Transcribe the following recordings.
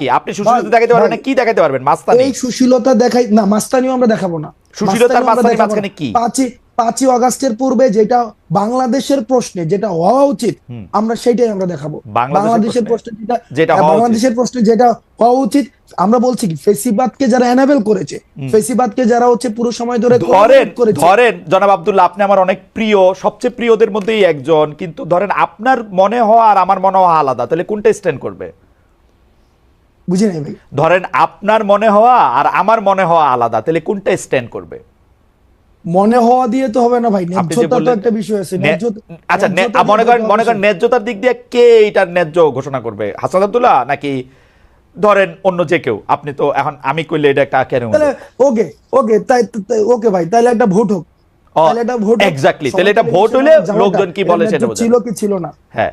কি? আপনি সুশীলতা দেখাতে পারবেন কি দেখাতে পারবেন? মাস্তানি। এই সুশীলতা দেখাই না মাস্তানিও আমরা দেখাবো না। সুশীলতার মাস্তানি মাঝখানে কি? পাঁচই পাঁচই অগাস্টের পূর্বে যেটা বাংলাদেশের প্রশ্নে যেটা হওয়া উচিত আমরা সেটাই আমরা দেখাবো। বাংলাদেশের প্রশ্নে? যেটা যেটা হ্যাঁ, বাংলাদেশের প্রশ্নে যেটা হওয়া উচিত আমরা বলছি কি ফেসিবাদকে যারা এনাবেল করেছে ফেসিবাদকে যারা হচ্ছে পুরো সময় ধরে ধরেন ধরেন জনাব আব্দুল্লাহ আপনি আমার অনেক প্রিয় সবচেয়ে প্রিয়দের মধ্যেই একজন কিন্তু ধরেন আপনার মনে হওয়া আর আমার মনে হওয়া আলাদা তাহলে কোনটা স্ট্যান্ড করবে? বুঝি নাই ভাই? ধরেন আপনার মনে হওয়া আর আমার মনে হওয়া আলাদা তাহলে কোনটা স্ট্যান্ড করবে? মনে হওয়া দিয়ে তো হবে না ভাই ন্যায্যতা তো একটা বিষয় আছে আচ্ছা মনে করেন মনে করেন। ন্যায্যতার দিক দিয়ে কে এটার ন্যায্য ঘোষণা করবে? হাসান আব্দুল্লাহ নাকি ধরেন অন্য যে কেউ? আপনি তো এখন আমি কইলে এটা একটা কেন তাহলে ওকে ওকে তাই ওকে ভাই তাহলে একটা ভোট হোক। তাহলে একটা ভোট সমাজ তাহলে এটা ভোট হলে লোকজন কি বলে সেটা ছিল কি ছিল না? হ্যাঁ।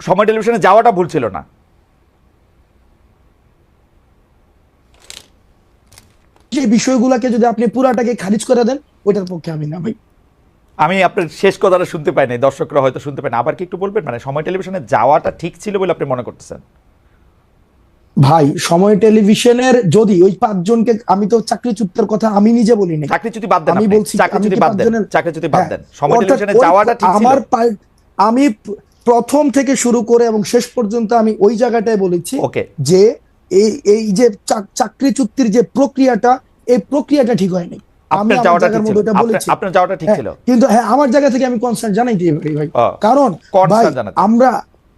সময় টেলিভিশনে যাওয়াটা ভুল ছিল না। সেই বিষয়গুলোকে যদি আপনি পুরাটাকে খারিজ করে দেন ওইটার পক্ষে আমি না ভাই। আমি আপনার শেষ কথাটা শুনতে পাই নাই দর্শকরা হয়তো শুনতে পায় না। আবার কি একটু বলবেন? মানে সময় টেলিভিশনে যাওয়াটা ঠিক ছিল বলে আপনি মনে করতেছেন? ভাই সময় টেলিভিশনের যদি ওই পাঁচজনকে আমি তো চাকরিচ্যুতের কথা আমি নিজে বলি চাকরি যদি বাদ দেন আমি বলছি চাকরি কি বাদ দেন পাঁচজনের- চাকরি যদি বাদ হ্যাঁ, দেন সময় টেলিভিশনে যাওয়াটা ঠিক ছিল। আমার আমি প্রথম থেকে শুরু করে এবং শেষ পর্যন্ত আমি ওই জায়গাটায় বলেছি যে এই এই যে চাকরি চুক্তির যে প্রক্রিয়াটা এই প্রক্রিয়াটা ঠিক হয়নি। আমি আপনার যাওয়াটা ঠিক ছিল। হ্যাঁ, ছিল। কিন্তু হ্যাঁ আমার জায়গা থেকে আমি কনসার্ন জানাই পারি ভাই। কারণ ভাই আমরা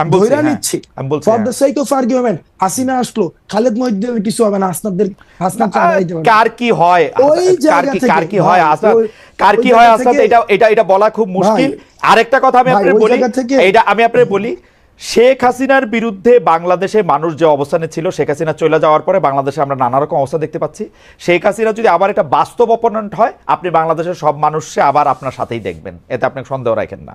আমি বলছি, ধইরা হ্যাঁ। নিচ্ছি। ফর হ্যাঁ। The sake of argument Hasina আসলো খালেদ মহিউদ্দিনের কিছু হবে না হাসনাদের হাসনাদ কার কি হয়? ওই জায়গা থেকে, কার কি হয়? ভাই, কার কি হয় জায়গা এটা এটা এটা বলা খুব মুশকিল। আরেকটা কথা আমি আপনাকে বলি জায়গা আমি আপনাকে বলি শেখ হাসিনার বিরুদ্ধে বাংলাদেশে মানুষ যে অবস্থানে ছিল শেখ হাসিনা চলে যাওয়ার পরে বাংলাদেশে আমরা নানা রকম অবস্থা দেখতে পাচ্ছি। শেখ হাসিনা যদি আবার এটা বাস্তব অপোনেন্ট হয় আপনি বাংলাদেশের সব মানুষকে আবার আপনার সাথেই দেখবেন। এতে আপনি সন্দেহ রাখেন না।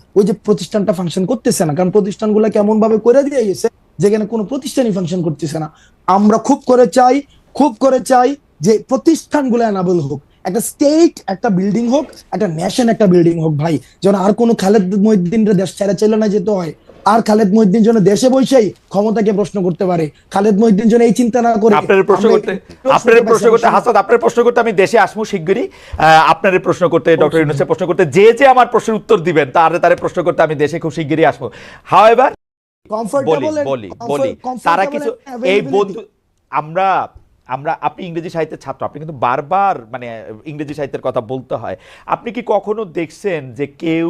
ওই যে প্রতিষ্ঠানটা ফাংশন করতেছে না। কারণ প্রতিষ্ঠানগুলো কেমন ভাবে করে দিয়ে গেছে, যেখানে কোনো প্রতিষ্ঠানই ফাংশন করতেছে না। আমরা খুব করে চাই, খুব করে চাই যে প্রতিষ্ঠানগুলো অ্যানাবল হোক। একটা স্টেট একটা বিল্ডিং হোক, একটা ন্যাশন একটা বিল্ডিং হোক ভাই। যেন আর কোনো খালেদ মহিদ্দিন দেশ ছেড়ে চলে না যেতে হয়। আর খালেদ মহিউদ্দিন যেন দেশে বসেই ক্ষমতাকে প্রশ্ন করতে পারে। খালেদ মহিউদ্দিন যেন এই চিন্তা না করে। আপনার প্রশ্ন করতে আপনার প্রশ্ন করতে হাসাদ আপনার প্রশ্ন করতে আমি দেশে আসব শিগগিরই। আপনার প্রশ্ন করতে ডক্টর ইউনুসের প্রশ্ন করতে যে যে আমার প্রশ্নের উত্তর দিবেন তারে তারে প্রশ্ন করতে আমি দেশে খুব শিগগিরই আসব। হাও এবার বলি বলি বলি তারা কিছু এই বন্ধু আমরা আমরা আপনি ইংরেজি সাহিত্যের ছাত্র আপনি কিন্তু বারবার মানে ইংরেজি সাহিত্যের কথা বলতে হয়। আপনি কি কখনো দেখছেন যে কেউ